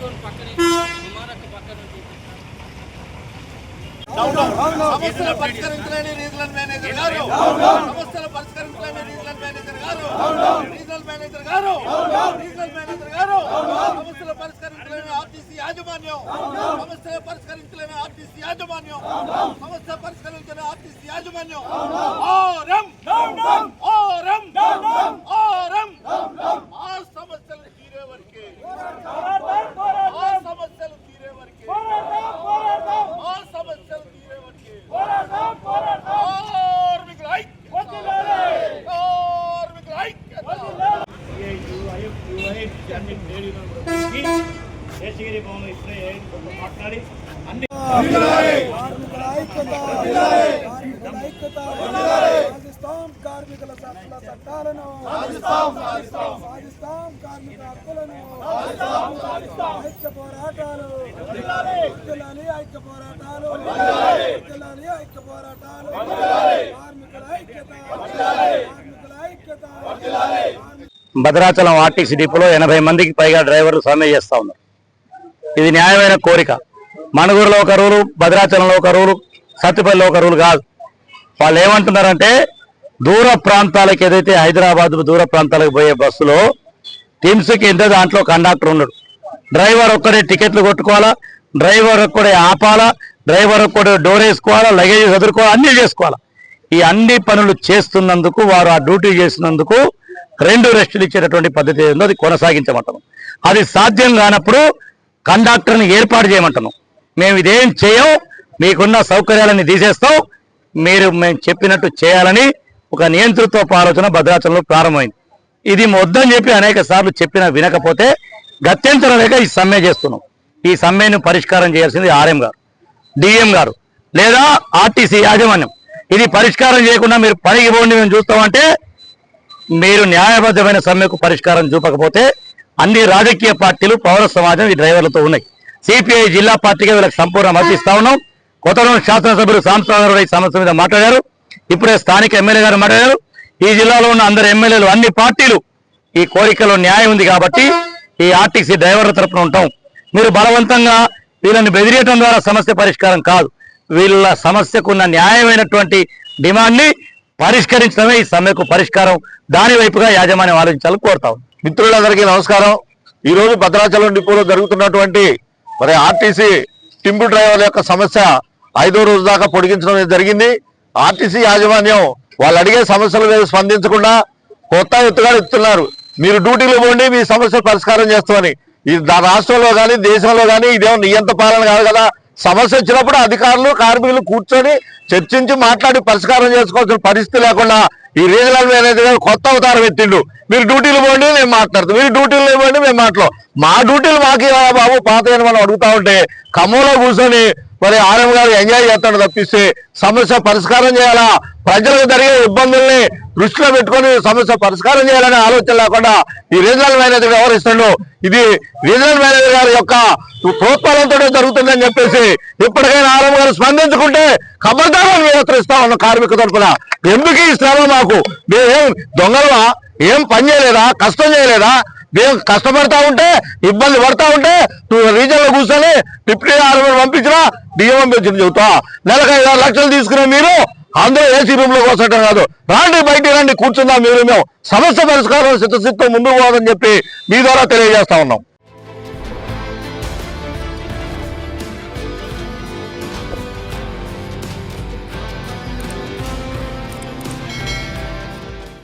పట్టుకొని పక్కనే విమానక్క పక్కన సమస్యలు పరిష్కరించలేని రీజనల్ మేనేజర్ గారు. సమస్యలు పరిష్కరించలేని రీజనల్ మేనేజర్ గారు. రీజనల్ మేనేజర్ గారు. రీజనల్ మేనేజర్ గారు. సమస్యలు పరిష్కరించలేని ఆర్టీసీ యాజమాన్యం. సమస్యలు పరిష్కరించలేని ఆర్టీసీ యాజమాన్యం. సమస్య పరిష్కరించలేని ఆర్టీసీ యాజమాన్యం. ఆరం ఆరం ఆరం ఆ సమస్యలు తీరే వరకే ఆ సమస్యలు తీరే వరకే ఆ సమస్యలు తీరే వరకే కార్మికుల ఐక్యత కార్మికుల ఐక్యత శేషగిరి భవన్ ఇప్పుడే మాట్లాడి అన్ని సాధిస్తాం కార్మికుల చట్టాలను సాధిస్తాం కార్మిక హక్కులను ఐక్య పోరాటాలు ఐక్య పోరాటాలు ఐక్య పోరాటాలు కార్మికుల ఐక్యత కార్మికుల ఐక్యత భద్రాచలం ఆర్టీసీ డిపోలో ఎనభై మందికి పైగా డ్రైవర్లు సమ్మె చేస్తా ఉన్నారు. ఇది న్యాయమైన కోరిక. మణుగూరులో ఒక రూలు భద్రాచలంలో ఒక రూలు సత్తుపల్లిలో ఒక రూలు కాదు. వాళ్ళు ఏమంటున్నారంటే దూర ప్రాంతాలకు ఏదైతే హైదరాబాద్ దూర ప్రాంతాలకు పోయే బస్సులో టీమ్స్కి ఎంత దాంట్లో కండక్టర్ ఉండడు డ్రైవర్ ఒక్కడే టికెట్లు కొట్టుకోవాలా? డ్రైవర్ ఒక్కడే ఆపాలా? డ్రైవర్ ఒక్కడే డోర్ వేసుకోవాలా? లగేజ్ చదువుకోవాలా అన్నీ చేసుకోవాలా? ఈ అన్ని పనులు చేస్తున్నందుకు వారు ఆ డ్యూటీ చేసినందుకు రెండు రెస్టులు ఇచ్చేటటువంటి పద్ధతి ఏందో అది కొనసాగించమంటాము అది సాధ్యం కానప్పుడు కండక్టర్ని ఏర్పాటు చేయమంటాను మేము ఇదేం చేయం మీకున్న సౌకర్యాలని తీసేస్తాం మీరు మేము చెప్పినట్టు చేయాలని ఒక నియంతృత్వ ఆలోచన భద్రాచలంలో ప్రారంభమైంది. ఇది మొద్దని చెప్పి అనేక సార్లు చెప్పినా వినకపోతే గత్యంతరం లేక ఈ సమ్మె చేస్తున్నాం. ఈ సమ్మెను పరిష్కారం చేయాల్సింది ఆర్ఎం గారు డిఎం గారు లేదా ఆర్టీసీ యాజమాన్యం. ఇది పరిష్కారం చేయకుండా మీరు పనికి పోండి మేము చూస్తామంటే మీరు న్యాయబద్ధమైన సమ్మెకు పరిష్కారం చూపకపోతే అన్ని రాజకీయ పార్టీలు పౌర సమాజం ఈ డ్రైవర్లతో ఉన్నాయి. సిపిఐ జిల్లా పార్టీగా వీళ్ళకి సంపూర్ణ మద్దతు ఇస్తా ఉన్నాం. కొత్తగూడెం శాసనసభ్యులు సాంప్రదాయ ఈ సమస్య మీద మాట్లాడారు. ఇప్పుడే స్థానిక ఎమ్మెల్యే గారు మాట్లాడారు. ఈ జిల్లాలో ఉన్న అందరు ఎమ్మెల్యేలు అన్ని పార్టీలు ఈ కోరికలో న్యాయం ఉంది కాబట్టి ఈ ఆర్టీసీ డ్రైవర్ల తరపున ఉంటాం. మీరు బలవంతంగా వీళ్ళని బెదిరియటం ద్వారా సమస్య పరిష్కారం కాదు. వీళ్ళ సమస్యకున్న న్యాయమైనటువంటి డిమాండ్ని పరిష్కరించడమే ఈ సమ్మెకు పరిష్కారం. దాని వైపుగా యాజమాన్యం ఆలోచించాలని కోరుతాం మిత్రులందరికీ నమస్కారం. ఈ రోజు భద్రాచలం డిపోలో జరుగుతున్నటువంటి మరి ఆర్టీసీ టింపు డ్రైవర్ల యొక్క సమస్య ఐదో రోజు దాకా పొడిగించడం జరిగింది. ఆర్టీసీ యాజమాన్యం వాళ్ళు అడిగే సమస్యల మీద స్పందించకుండా కొత్త ఎత్తుగా ఎత్తున్నారు మీరు డ్యూటీలో పోండి మీ సమస్య పరిష్కారం చేస్తామని. ఇది రాష్ట్రంలో కానీ దేశంలో కానీ ఇదేమో నియంత పాలన కాదు కదా. సమస్య వచ్చినప్పుడు అధికారులు కార్మికులు కూర్చొని చర్చించి మాట్లాడి పరిష్కారం చేసుకోవాల్సిన పరిస్థితి లేకుండా ఈ రీజనల్ మేనేజర్ గారు కొత్త అవతారం ఎత్తిండు. మీరు డ్యూటీలు పోండి మేము మాట్లాడతాం. మీరు డ్యూటీలు ఇవ్వండి మేము మాట్లాడు మా డ్యూటీలు మాకు బాబు? పాత మనం అడుగుతా ఉంటే ఖమ్మంలో కూర్చొని మరి ఆర్ఎం గారు ఎంజాయ్ చేస్తాడు తప్పిస్తే సమస్య పరిష్కారం చేయాలా? ప్రజలకు జరిగే ఇబ్బందుల్ని దృష్టిలో పెట్టుకొని సమస్య పరిష్కారం చేయాలనే ఆలోచన లేకుండా ఈ రీజనల్ మేనేజర్ వ్యవహరిస్తుండో. ఇది రీజనల్ మేనేజర్ గారి యొక్క ప్రోత్సాహంతో జరుగుతుందని చెప్పేసి ఇప్పటికైనా ఆర్ఎం గారు స్పందించుకుంటే ఖబర్దారం నియంత్రిస్తా ఉన్న కార్మిక తరఫున ఎందుకు ఈ శ్రమ మాకు? మేమేం దొంగలవా ఏం పని చేయలేదా? కష్టం చేయలేదా? మేము కష్టపడతా ఉంటే ఇబ్బంది పడతా ఉంటే నువ్వు రీజన్లో కూర్చొని డిప్యూటీ ఆర్మీ పంపించినా డిఎం పంపించిన చెబుతా. నెలకు ఐదు ఆరు లక్షలు తీసుకునే మీరు అందరూ ఏసీ రూమ్లో కూర్చోటం కాదు. రాండి బయటికి రండి కూర్చుందాం మీరు మేము. సమస్య పరిష్కారం సిద్ధసిద్ధం ముందుకు పోదని చెప్పి మీ ద్వారా తెలియజేస్తా ఉన్నాం.